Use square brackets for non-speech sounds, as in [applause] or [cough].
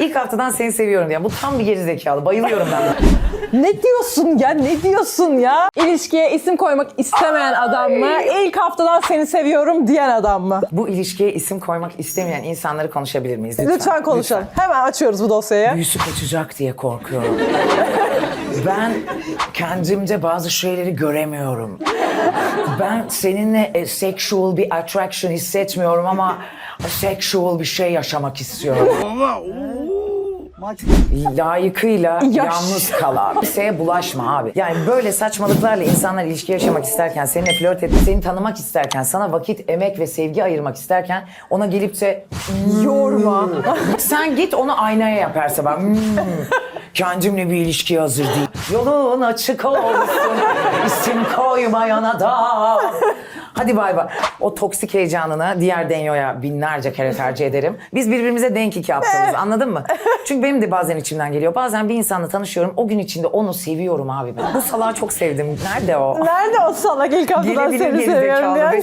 İlk haftadan seni seviyorum diye. Bu tam bir geri zekalı. Bayılıyorum ben. [laughs] Ne diyorsun ya? Ne diyorsun ya? İlişkiye isim koymak istemeyen adam mı? İlk haftadan seni seviyorum diyen adam mı? Bu ilişkiye isim koymak istemeyen insanları konuşabilir miyiz? Lütfen, Lütfen konuşalım. Hemen açıyoruz bu dosyayı. Büyüsü kaçacak diye korkuyorum. [laughs] ben kendimde bazı şeyleri göremiyorum. Ben seninle e, sexual bir attraction hissetmiyorum ama sexual bir şey yaşamak istiyorum. Layıkıyla Yaş. yalnız kalan. Kimseye bulaşma abi. Yani böyle saçmalıklarla insanlar ilişki yaşamak isterken, seninle flört etmek, seni tanımak isterken, sana vakit, emek ve sevgi ayırmak isterken ona gelip de Yorma. sen git onu aynaya yap her sabah. Hmm, kendimle bir ilişkiye hazır değil. Yolun açık olsun. [laughs] isim koymayana da. Hadi bay bay. O toksik heyecanını diğer Denyo'ya binlerce kere tercih ederim. Biz birbirimize denk iki aptalız anladın mı? Çünkü benim de bazen içimden geliyor. Bazen bir insanla tanışıyorum. O gün içinde onu seviyorum abi ben. Bu salağı çok sevdim. Nerede o? Nerede o salak ilk haftadan Gelebilir seni seviyorum diyen?